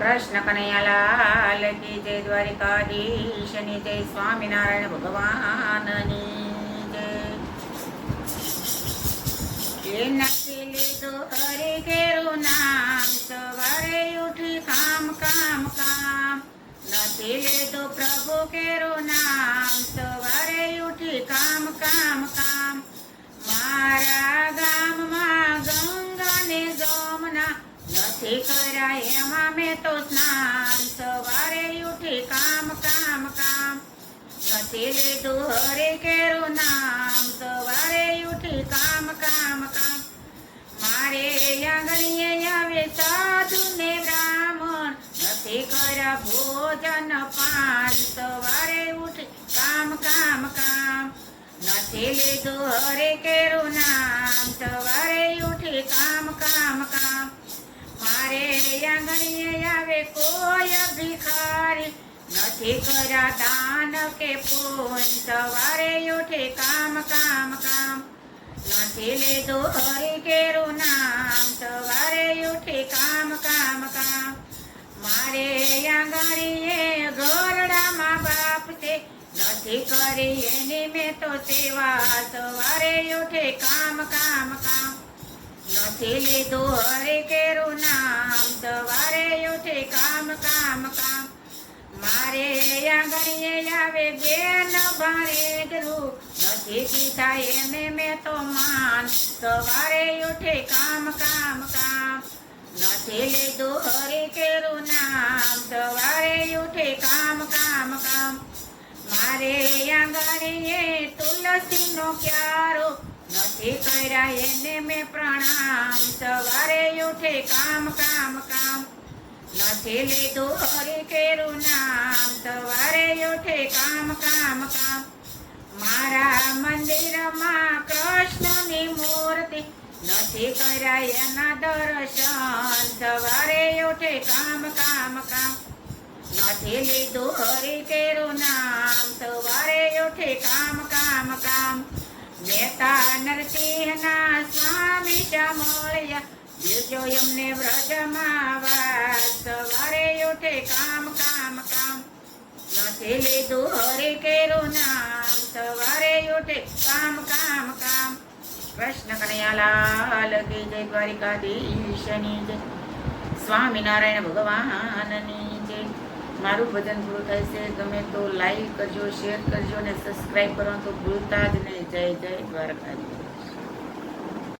કૃષ્ણ કનૈયાલાલ કી જય દ્વારિકાધીશની જય સ્વામિનારાયણ ભગવાનની જય. નથી લીધું હરે કેરું નામ, સવારે ઉઠી કામ કામ કામ. નથી લીધું પ્રભુ કેરું નામ, સવારે ઉઠી કામ કામ કામ. નથી કર્યા એમાં મેં તો સ્નાન સવારે ઉઠી કામ કામ કામ. નથી લીધું હરે કેરું નામ, સવારે ઉઠી કામ કામ કામ. મારે આંગણીએ આવે સાધુ ને બ્રાહ્મણ. નથી કર્યા ભોજન પાન, સવારે ઉઠી કામ કામ કામ. નથી લીધું હરે કેરું નામ, સવારે ઉઠી કામ કામ કામ. મારે આંગણીએ આવે કોઈ ભિખારી. નથી કર્યા દાન કે પૂન સવારે ઉઠે કામ કામ કામ. નથી લીધું હરી કેરું નામ. સવારે ઉઠે કામ કામ કામ. મારે આંગણીએ ઘરડામાં બાપ છે. નથી કરી એની મેં તો સેવા. સવારે ઉઠે કામ કામ કામ. નથી લીધું કેરું નામ, સવારે ઉઠે કામ કામ કામ. મારે આંગણીએ આવે બેન ભાણે ધ્રુવ. નથી કીધા એને મેં તો માન. સવારે ઉઠે કામ કામ કામ. નથી લીધું કેરું નામ. સવારે ઉઠે કામ કામ કામ. મારે આંગણીએ તુલસીનો ક્યારો નથી કર્યા એને મેં પ્રણામ. સવારે ઉઠે કામ કામ કામ. નથી લીધું હરી કેરું નામ. સવારે ઉઠે કામ કામ કામ. મારા મંદિરમાં કૃષ્ણની મૂર્તિ નથી કર્યા એના દર્શન. સવારે ઉઠે કામ કામ કામ. નથી લીધું હરી કેરું નામ. સવારે ઉઠે કામ કામ કામ. નેતા નરસિંહના સ્વામી મળ્યા બીજો એમને વ્રજમાં વાસ સવારે ઉઠે કામ કામ કામ નથી લીધું હરે કેરું નામ સવારે ઉઠે કામ કામ કામ કૃષ્ણ કનૈયાલાલ કી જય દ્વારિકાધીશની જય સ્વામિનારાયણ ભગવાનની મારું ભજન પૂરું થાય છે. ગમે તો લાઈક કરજો શેર કરજો અને સબસ્ક્રાઈબ કરવાનું તો ભૂલતા જ નહીં. જય જય દ્વારકાધીશ.